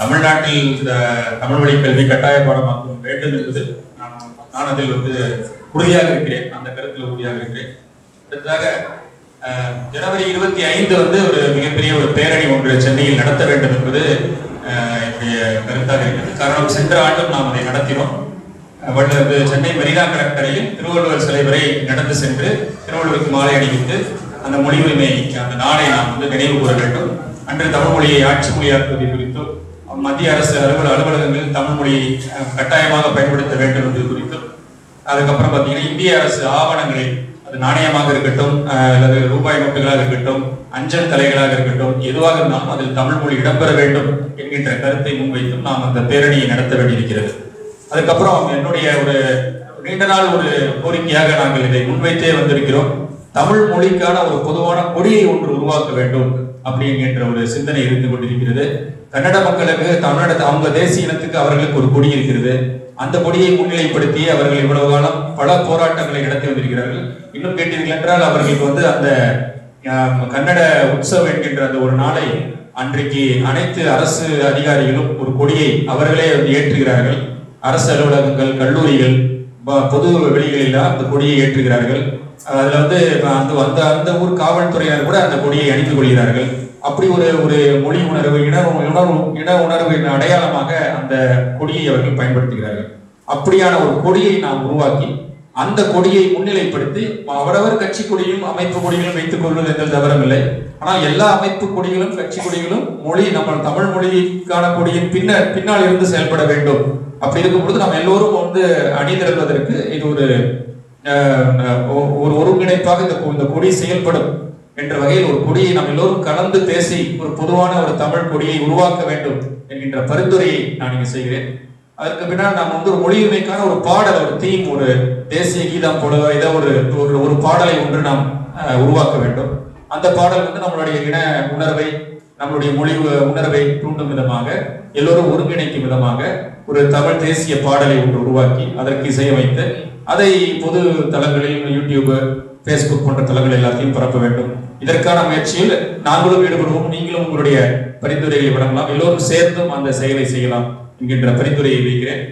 தமிழ்நாட்டில் இந்த தமிழ் வழி கல்வி கட்டாய பாடமாக்கும் வேண்டும் என்பது நான் நான் அதில் வந்து உறுதியாக இருக்கிறேன். அந்த கருத்தில் உறுதியாக இருக்கிறேன். அடுத்ததாக ஜனவரி இருபத்தி ஐந்து வந்து ஒரு மிகப்பெரிய ஒரு பேரணி ஒன்று சென்னையில் நடத்த வேண்டும் என்பது என்னுடைய கருத்தாக இருக்கிறது. காரணம் சென்ற ஆண்டும் நாம் அதை நடத்தினோம். வள்ளது சென்னை மெரினா கடற்கரையில் திருவள்ளுவர் சிலை வரை நடந்து சென்று திருவள்ளுவருக்கு மாலை அணிவித்து அந்த மொழி உரிமை அந்த நாளை நாம் வந்து நினைவு கூற வேண்டும். அன்று தமிழ் மொழியை ஆட்சி மொழியாக்குவது குறித்தும் மத்திய அரசு அலுவலக அலுவலகங்களில் தமிழ் மொழியை கட்டாயமாக பயன்படுத்த வேண்டும் என்பது குறித்தும் அதுக்கப்புறம் பார்த்தீங்கன்னா இந்திய அரசு ஆவணங்களில் அது நாணயமாக இருக்கட்டும் அல்லது ரூபாய் நோட்டுகளாக இருக்கட்டும் அஞ்சல் தலைகளாக இருக்கட்டும் எதுவாக இருந்தாலும் அதில் தமிழ் மொழி இடம்பெற வேண்டும் என்கின்ற கருத்தை முன்வைத்தும் நாம் அந்த பேரணியை நடத்த வேண்டியிருக்கிறது. அதுக்கப்புறம் என்னுடைய ஒரு நீண்ட நாள் ஒரு கோரிக்கையாக நாங்கள் இதை முன்வைத்தே வந்திருக்கிறோம். தமிழ் மொழிக்கான ஒரு பொதுவான கொடியை ஒன்று உருவாக்க வேண்டும். அப்படிங்கிற ஒரு சிந்தனை இருந்து கொண்டிருக்கிறது. கன்னட மக்களுக்கு தமிழ்நாடு அவங்க தேசிய இனத்துக்கு அவர்களுக்கு ஒரு கொடி இருக்கிறது. அந்த கொடியை முன்னிலைப்படுத்தி அவர்கள் இவ்வளவு காலம் பல போராட்டங்களை நடத்தி வந்திருக்கிறார்கள். இன்னும் கேட்டீர்கள் என்றால் அவர்களுக்கு வந்து அந்த கன்னட உற்சவம் என்கின்ற அந்த ஒரு நாளை அன்றைக்கு அனைத்து அரசு அதிகாரிகளும் ஒரு கொடியை அவர்களே வந்து ஏற்றுகிறார்கள். அரசு அலுவலகங்கள் கல்லூரிகள் ப- பொது வெளிகளில் அந்த கொடியை ஏற்றுகிறார்கள். அதில் வந்து அந்த அந்த அந்த ஊர் காவல்துறையினர் கூட அந்த கொடியை அணிந்து கொள்கிறார்கள். அப்படி ஒரு ஒரு மொழி உணர்வு இன உணர்வு இன உணர்வின் அடையாளமாக அந்த கொடியை அவர்கள் பயன்படுத்துகிறார்கள். அப்படியான ஒரு கொடியை நாம் உருவாக்கி அந்த கொடியை முன்னிலைப்படுத்தி அவரவர் கட்சி கொடியும் அமைப்பு கொடிகளும் வைத்துக் கொள்வது எந்த தவறமில்லை. ஆனால் எல்லா அமைப்பு கொடிகளும் கட்சி கொடிகளும் மொழி நம்ம தமிழ் மொழிக்கான கொடியின் பின்னர் பின்னால் இருந்து செயல்பட வேண்டும். அப்படி இருக்கும் பொழுது நாம் எல்லோரும் வந்து அணிதிரள்வதற்கு இது ஒரு ஒரு ஒருங்கிணைப்பாக இந்த இந்த கொடி செயல்படும் என்ற வகையில் ஒரு கொடியை நாம் எல்லோரும் கலந்து பேசி ஒரு பொதுவான ஒரு தமிழ் கொடியை உருவாக்க வேண்டும் என்கின்ற பரிந்துரையை நான் இங்கு செய்கிறேன். அதற்கு பின்னால் நாம் வந்து ஒரு மொழியுமைக்கான ஒரு பாடல் ஒரு தீம் ஒரு தேசிய கீதம் போல ஏதோ ஒரு ஒரு ஒரு பாடலை ஒன்று நாம் உருவாக்க வேண்டும். அந்த பாடல் வந்து நம்மளுடைய இன உணர்வை நம்மளுடைய மொழி உ- உணர்வை தூண்டும் விதமாக எல்லோரும் ஒருங்கிணைக்கும் விதமாக ஒரு தமிழ் தேசிய பாடலை ஒன்று உருவாக்கி அதற்கு இசையமைத்து அதை பொது தளங்களில் யூடியூப் ஃபேஸ்புக் போன்ற தளங்கள் எல்லாத்தையும் பரப்ப வேண்டும். இதற்கான முயற்சியில் நாங்களும் ஈடுபடுவோம். நீங்களும் உங்களுடைய பரிந்துரைகளை வழங்கலாம். எல்லோரும் சேர்ந்தும் அந்த செயலை செய்யலாம் என்கின்ற பரிந்துரையை வைக்கிறேன்.